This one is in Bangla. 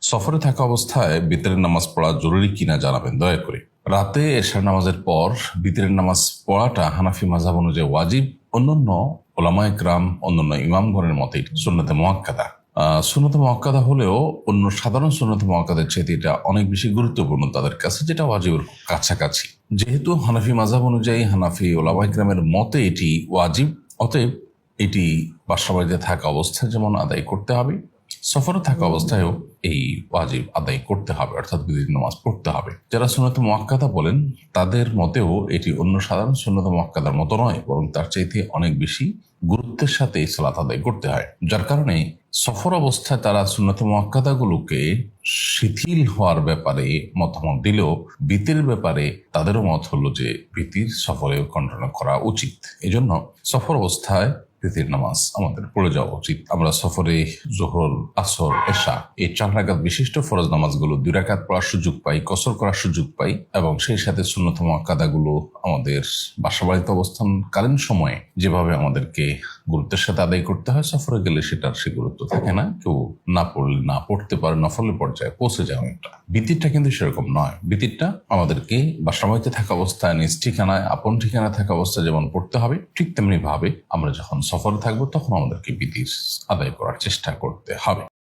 সফরে থাকা অবস্থায় বিতরের নামাজ পড়া জরুরি কিনা জানাবেন দয়া করে। রাতে এশার নামাজের পর বিতরের নামাজ পড়াটা হানাফি মাঝাব অনুযায়ী ওয়াজিব অন্যান্য ওলামায় গ্রাম অন্যান্য ইমামগণের মতে সুন্নতে মোয়াক্কাদা। আহ, সুন্নতে মোয়াক্কাদা হলেও অন্য সাধারণ সুন্নতে মোয়াক্কাদের চাইতে এটা অনেক বেশি গুরুত্বপূর্ণ তাদের কাছে যেটা ওয়াজিবের কাছাকাছি। যেহেতু হানাফি মাঝাব অনুযায়ী হানাফি ওলামায় গ্রামের মতে এটি ওয়াজিব অতএব এটি বাসাবাড়িতে থাকা অবস্থায় যেমন আদায় করতে হবে সফরে থাকা অবস্থায়ও এই ওয়াজিব আদায় করতে হবে, অর্থাৎ বিদিন নামাজ পড়তে হবে। যারা সুন্নত মোয়াক্কাদা বলেন, তাদের মতেও এটি অন্য সাধারণ সুন্নত মোয়াক্কাদার মতো নয়, বরং তার চাইতে অনেক বেশি গুরুত্বের সাথে এই সালাত আদায় করতে হয়। যার কারণে সফর অবস্থায় তারা সুন্নত মোয়াক্কাদাগুলোকে শিথিল হওয়ার ব্যাপারে মতামত দিলেও বিতির ব্যাপারে তাদেরও মত হলো যে বিতির সফরে কন্ট্রোল করা উচিত। এজন্য সফর অবস্থায় প্রীতির নামাজ আমাদের পড়ে যাওয়া উচিত। আমরা সফরে জোহর, আসর, এশা এই চার রাকাত বিশিষ্ট ফরজ নামাজগুলো দুই রাকাত পড়ার সুযোগ পাই, কসর করার সুযোগ পাই এবং সেই সাথে শূন্যতম কাদাগুলো আমাদের বাসাবাড়িতে অবস্থানকালীন সময়ে যেভাবে আমাদেরকে গুরুত্বের সাথে আদায় করতে হয়, সফরে গেলে সেটার সে গুরুত্ব থাকে না। কেউ না পড়লে, না পড়তে পারে নফলের পর্যায়ে পৌঁছে যায় অনেকটা বিতিরটা কিন্তু সেরকম নয়। বিতিরটা আমাদেরকে বাসাবাড়িতে থাকা অবস্থায়, নিজ ঠিকানায়, আপন ঠিকানায় থাকা অবস্থায় যেমন পড়তে হবে, ঠিক তেমনি ভাবে আমরা যখন সফরে থাকব তখন আমাদেরকে বিধির আদায় করার চেষ্টা করতে হবে।